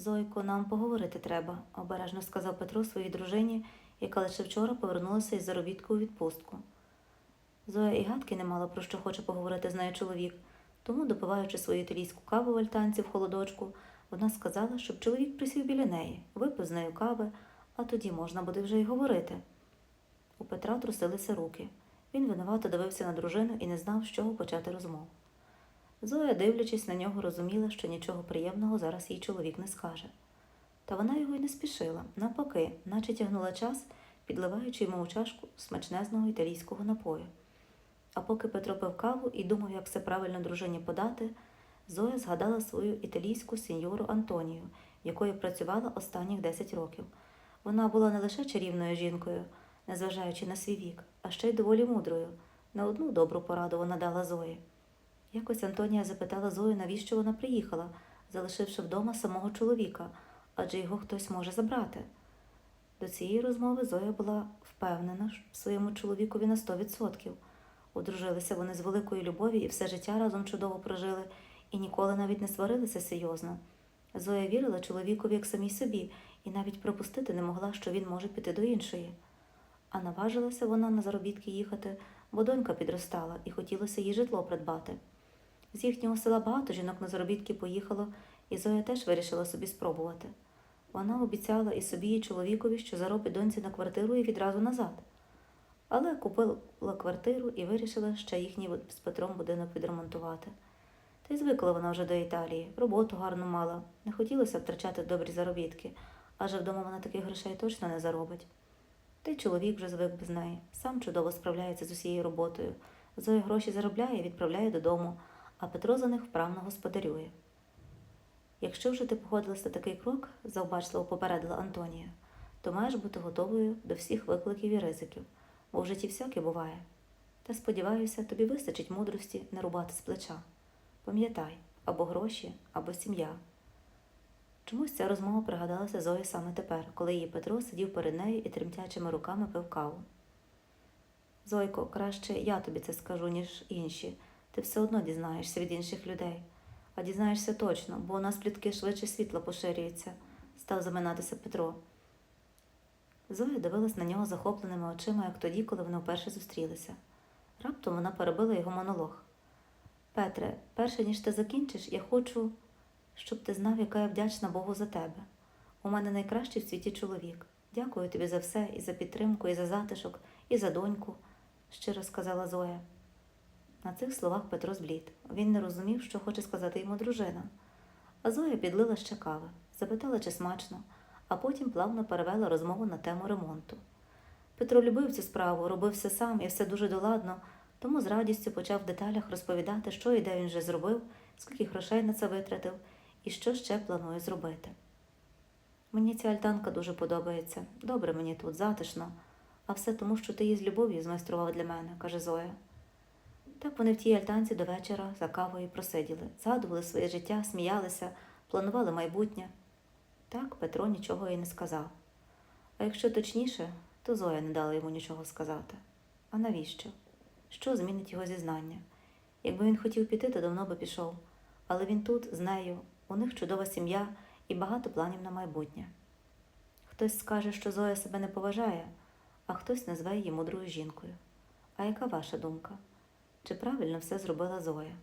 Зойко, нам поговорити треба, обережно сказав Петро своїй дружині, яка лише вчора повернулася із заробітку у відпустку. Зоя і гадки не мала про що хоче поговорити з нею чоловік, тому, допиваючи свою італійську каву в альтанці в холодочку, вона сказала, щоб чоловік присів біля неї, випив з нею кави, а тоді можна буде вже й говорити. У Петра трусилися руки. Він винувато дивився на дружину і не знав, з чого почати розмову. Зоя, дивлячись на нього, розуміла, що нічого приємного зараз їй чоловік не скаже. Та вона його й не спішила, навпаки, наче тягнула час, підливаючи йому у чашку смачнезного італійського напою. А поки Петро пив каву і думав, як все правильно дружині подати, Зоя згадала свою італійську сеньору Антонію, якою працювала останніх 10 років. Вона була не лише чарівною жінкою, незважаючи на свій вік, а ще й доволі мудрою. Не одну добру пораду вона дала Зої. Якось Антонія запитала Зою, навіщо вона приїхала, залишивши вдома самого чоловіка, адже його хтось може забрати. До цієї розмови Зоя була впевнена в своєму чоловікові на 100%. Одружилися вони з великої любові і все життя разом чудово прожили, і ніколи навіть не сварилися серйозно. Зоя вірила чоловікові як самій собі, і навіть припустити не могла, що він може піти до іншої. А наважилася вона на заробітки їхати, бо донька підростала і хотілося їй житло придбати. З їхнього села багато жінок на заробітки поїхало, і Зоя теж вирішила собі спробувати. Вона обіцяла і собі, і чоловікові, що заробить доньці на квартиру і відразу назад. Але купила квартиру і вирішила ще їхній з Петром будинок відремонтувати. Та й звикла вона вже до Італії, роботу гарну мала, не хотілося втрачати добрі заробітки, адже вдома вона таких грошей точно не заробить. Та й чоловік вже звик без неї, сам чудово справляється з усією роботою. Зоя гроші заробляє і відправляє додому, а Петро за них вправно господарює. Якщо вже ти погодилася на такий крок, завбачливо попередила Антонія, то маєш бути готовою до всіх викликів і ризиків, бо в житті всяке буває. Та сподіваюся, тобі вистачить мудрості не рубати з плеча. Пам'ятай, або гроші, або сім'я. Чомусь ця розмова пригадалася Зої саме тепер, коли її Петро сидів перед нею і тремтячими руками пив каву. Зойко, краще я тобі це скажу, ніж інші. Ти все одно дізнаєшся від інших людей. А дізнаєшся точно, бо у нас плітки швидше світла поширюються, став заминатися Петро. Зоя дивилась на нього захопленими очима, як тоді, коли вони вперше зустрілися. Раптом вона перебила його монолог. Петре, перше ніж ти закінчиш, я хочу, щоб ти знав, яка я вдячна Богу за тебе. У мене найкращий в світі чоловік. Дякую тобі за все, і за підтримку, і за затишок, і за доньку, щиро сказала Зоя. На цих словах Петро зблід. Він не розумів, що хоче сказати йому дружина. А Зоя підлила ще кави, запитала, чи смачно, а потім плавно перевела розмову на тему ремонту. Петро любив цю справу, робив все сам і все дуже доладно, тому з радістю почав в деталях розповідати, що і де він вже зробив, скільки грошей на це витратив і що ще планує зробити. Мені ця альтанка дуже подобається. Добре мені тут, затишно, а все тому, що ти її з любов'ю змайстрував для мене, каже Зоя. Так вони в тій альтанці до вечора за кавою просиділи, згадували своє життя, сміялися, планували майбутнє. Так Петро нічого і не сказав. А якщо точніше, то Зоя не дала йому нічого сказати. А навіщо? Що змінить його зізнання? Якби він хотів піти, то давно би пішов. Але він тут з нею, у них чудова сім'я і багато планів на майбутнє. Хтось скаже, що Зоя себе не поважає, а хтось назве її мудрою жінкою. А яка ваша думка? Чи правильно все зробила Зоя?